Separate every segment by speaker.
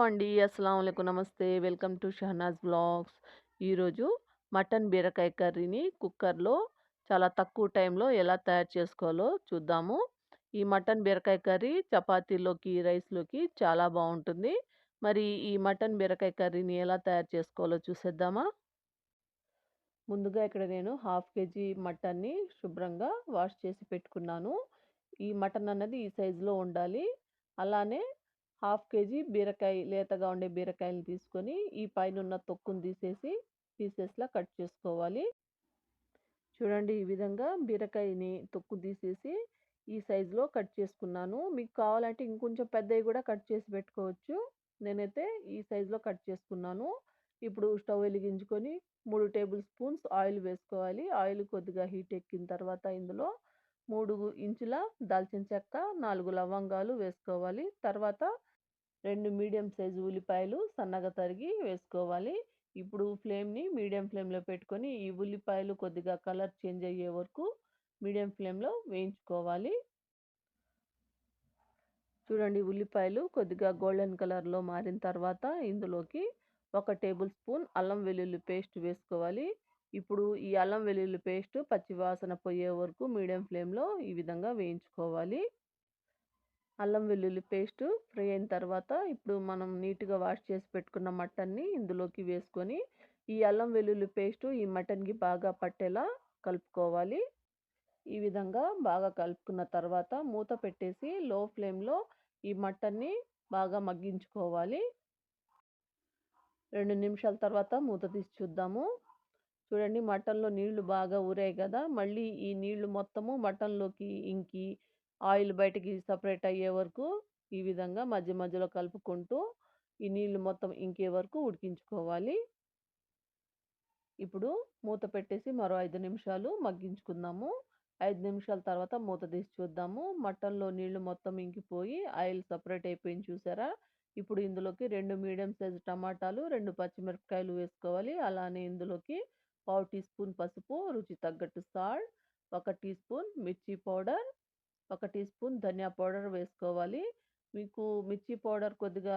Speaker 1: అండి. అస్సలాముఅలైకుం. నమస్తే. వెల్కమ్ టు షహనాజ్ బ్లాగ్స్ ఈరోజు మటన్ బీరకాయ కర్రీని కుక్కర్‌లో చాలా తక్కువ టైంలో ఎలా తయారు చేసుకోవాలో చూద్దాము. ఈ మటన్ బీరకాయ కర్రీ చపాతీలోకి, రైస్‌లోకి చాలా బాగుంటుంది మరి ఈ మటన్ బీరకాయ కర్రీని ఎలా తయారు చేసుకోవాలో చూసేద్దామా? ముందుగా ఇక్కడ నేను హాఫ్ కేజీ మటన్‌ని శుభ్రంగా వాష్ చేసి పెట్టుకున్నాను. ఈ మటన్ అన్నది ఈ సైజులో ఉండాలి. అలానే హాఫ్ కేజీ బీరకాయ లేతగా ఉండే బీరకాయలు తీసుకొని ఈ పైనున్న తొక్కుని తీసేసి పీసెస్‌లా కట్ చేసుకోవాలి. చూడండి ఈ విధంగా బీరకాయని తొక్కు తీసేసి ఈ సైజులో కట్ చేసుకున్నాను. మీకు కావాలంటే ఇంకొంచెం పెద్దవి కూడా కట్ చేసి పెట్టుకోవచ్చు. నేనైతే ఈ సైజులో కట్ చేసుకున్నాను. ఇప్పుడు స్టవ్ వెలిగించుకొని మూడు టేబుల్ స్పూన్స్ ఆయిల్ వేసుకోవాలి. ఆయిల్ కొద్దిగా హీట్ ఎక్కిన తర్వాత ఇందులో మూడు ఇంచుల దాల్చిన చెక్క, నాలుగు లవంగాలు వేసుకోవాలి. తర్వాత రెండు మీడియం సైజు ఉల్లిపాయలు సన్నగా తరిగి వేసుకోవాలి. ఇప్పుడు ఫ్లేమ్‌ని మీడియం ఫ్లేమ్‌లో పెట్టుకొని ఈ ఉల్లిపాయలు కొద్దిగా కలర్ చేంజ్ అయ్యే వరకు మీడియం ఫ్లేమ్‌లో వేయించుకోవాలి. చూడండి ఉల్లిపాయలు కొద్దిగా గోల్డెన్ కలర్‌లో మారిన తర్వాత ఇందులోకి ఒక టేబుల్ స్పూన్ అల్లం వెల్లుల్లి పేస్ట్ వేసుకోవాలి. ఇప్పుడు ఈ అల్లం వెల్లుల్లి పేస్ట్ పచ్చివాసన పోయే వరకు మీడియం ఫ్లేమ్‌లో ఈ విధంగా వేయించుకోవాలి. అల్లం వెల్లుల్లి పేస్ట్ ఫ్రై అయిన తర్వాత ఇప్పుడు మనం నీట్‌గా వాష్ చేసి పెట్టుకున్న మటన్‌ని ఇందులోకి వేసుకొని ఈ అల్లం వెల్లుల్లి పేస్ట్ ఈ మటన్‌కి బాగా పట్టేలా కలుపుకోవాలి. ఈ విధంగా బాగా కలుపుకున్న తర్వాత మూత పెట్టేసి లో ఫ్లేమ్‌లో ఈ మటన్‌ని బాగా మగ్గించుకోవాలి. రెండు నిమిషాల తర్వాత మూత తీసి చూద్దాము. చూడండి మటన్‌లో నీళ్ళు బాగా ఊరాయి కదా! మళ్ళీ ఈ నీళ్ళు మొత్తము మటన్‌లోకి ఇంకి ఆయిల్ బయటికి సపరేట్ అయ్యే వరకు ఈ విధంగా మధ్య మధ్యలో కలుపుకుంటూ ఈ నీళ్ళు మొత్తం ఇంకే వరకు ఉడికించుకోవాలి. ఇప్పుడు మూత పెట్టేసి మరో ఐదు నిమిషాలు మగ్గించుకుందాము. ఐదు నిమిషాల తర్వాత మూత తీసి చూద్దాము. మటన్‌లో నీళ్ళు మొత్తం ఇంకిపోయి ఆయిల్ సపరేట్ అయిపోయింది చూసారా? ఇప్పుడు ఇందులోకి రెండు మీడియం సైజు టమాటాలు, రెండు పచ్చిమిరపకాయలు వేసుకోవాలి. అలానే ఇందులోకి పావు టీ స్పూన్ పసుపు, రుచి తగ్గట్టు సాల్ట్, ఒక టీ స్పూన్ మిర్చి పౌడర్, ఒక టీ స్పూన్ ధనియా పౌడర్ వేసుకోవాలి. మీకు మిర్చి పౌడర్ కొద్దిగా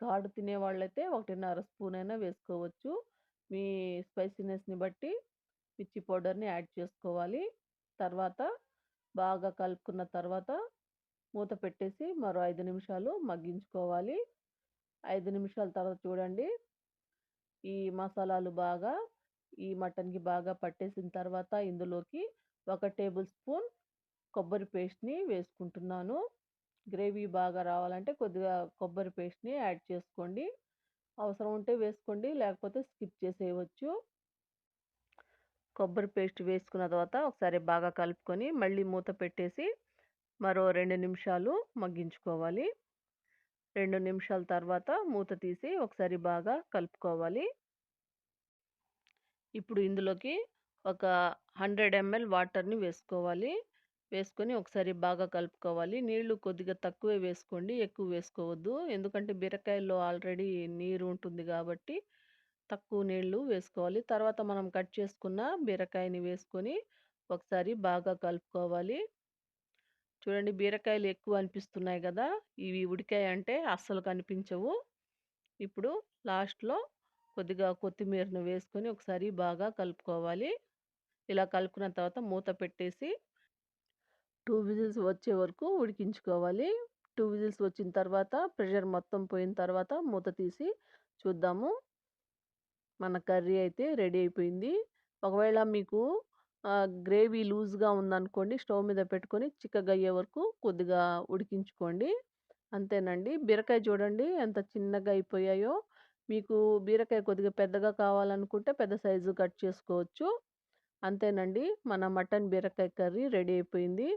Speaker 1: కాడు తినే వాళ్ళైతే ఒకటిన్నర స్పూన్ అయినా వేసుకోవచ్చు. మీ స్పైసీనెస్‌ని బట్టి మిర్చి పౌడర్‌ని యాడ్ చేసుకోవాలి. తర్వాత బాగా కలుపుకున్న తర్వాత మూత పెట్టేసి మరో ఐదు నిమిషాలు మగ్గించుకోవాలి. ఐదు నిమిషాల తర్వాత చూడండి ఈ మసాలాలు బాగా ఈ మటన్‌కి బాగా పట్టేసిన తర్వాత ఇందులోకి ఒక టేబుల్ స్పూన్ కొబ్బరి పేస్ట్‌ని వేసుకుంటున్నాను. గ్రేవీ బాగా రావాలంటే కొద్దిగా కొబ్బరి పేస్ట్‌ని యాడ్ చేసుకోండి. అవసరం ఉంటే వేసుకోండి. లేకపోతే స్కిప్ చేసేయవచ్చు. కొబ్బరి పేస్ట్ వేసుకున్న తర్వాత ఒకసారి బాగా కలుపుకొని మళ్ళీ మూత పెట్టేసి మరో రెండు నిమిషాలు మగ్గించుకోవాలి. రెండు నిమిషాల తర్వాత మూత తీసి ఒకసారి బాగా కలుపుకోవాలి. ఇప్పుడు ఇందులోకి ఒక 100 ఎంఎల్ వాటర్‌ని వేసుకోవాలి. వేసుకొని ఒకసారి బాగా కలుపుకోవాలి. నీళ్ళు కొద్దిగా తక్కువే వేసుకోండి. ఎక్కువ వేసుకోవద్దు. ఎందుకంటే బీరకాయల్లో ఆల్రెడీ నీరు ఉంటుంది కాబట్టి తక్కువ నీళ్ళు వేసుకోవాలి. తర్వాత మనం కట్ చేసుకున్న బీరకాయని వేసుకొని ఒకసారి బాగా కలుపుకోవాలి. చూడండి బీరకాయలు ఎక్కువ అనిపిస్తున్నాయి కదా! ఇవి ఉడికాయంటే అస్సలు కనిపించవు. ఇప్పుడు లాస్ట్‌లో కొద్దిగా కొత్తిమీరను వేసుకొని ఒకసారి బాగా కలుపుకోవాలి. ఇలా కలుపుకున్న తర్వాత మూత పెట్టేసి టూ విజిల్స్ వచ్చే వరకు ఉడికించుకోవాలి. టూ విజిల్స్ వచ్చిన తర్వాత ప్రెషర్ మొత్తం పోయిన తర్వాత మూత తీసి చూద్దాము. మన కర్రీ అయితే రెడీ అయిపోయింది. ఒకవేళ మీకు గ్రేవీ లూజ్‌గా ఉందనుకోండి స్టవ్ మీద పెట్టుకొని చిక్కగయ్యే వరకు కొద్దిగా ఉడికించుకోండి. అంతేనండి. బీరకాయ చూడండి ఎంత చిన్నగా అయిపోయాయో. మీకు బీరకాయ కొద్దిగా పెద్దగా కావాలనుకుంటే పెద్ద సైజు కట్ చేసుకోవచ్చు. అంతేనండి. మన మటన్ బీరకాయ కర్రీ రెడీ అయిపోయింది.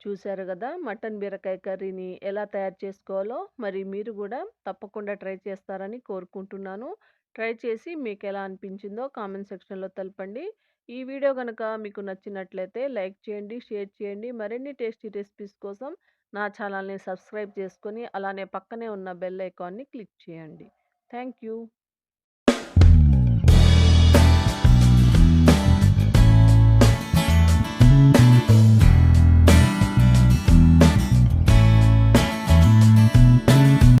Speaker 1: చూశారు కదా మటన్ బీరకాయ కర్రీని ఎలా తయారు చేసుకోవాలో మరి మీరు కూడా తప్పకుండా ట్రై చేస్తారని కోరుకుంటున్నాను. ట్రై చేసి మీకు ఎలా అనిపించిందో కామెంట్ సెక్షన్‌లో తెలపండి. ఈ వీడియో కనుక మీకు నచ్చినట్లయితే లైక్ చేయండి, షేర్ చేయండి. మరిన్ని టేస్టీ రెసిపీస్ కోసం నా ఛానల్‌ని సబ్స్క్రైబ్ చేసుకొని అలానే పక్కనే ఉన్న బెల్ ఐకాన్‌ని క్లిక్ చేయండి. Thank you.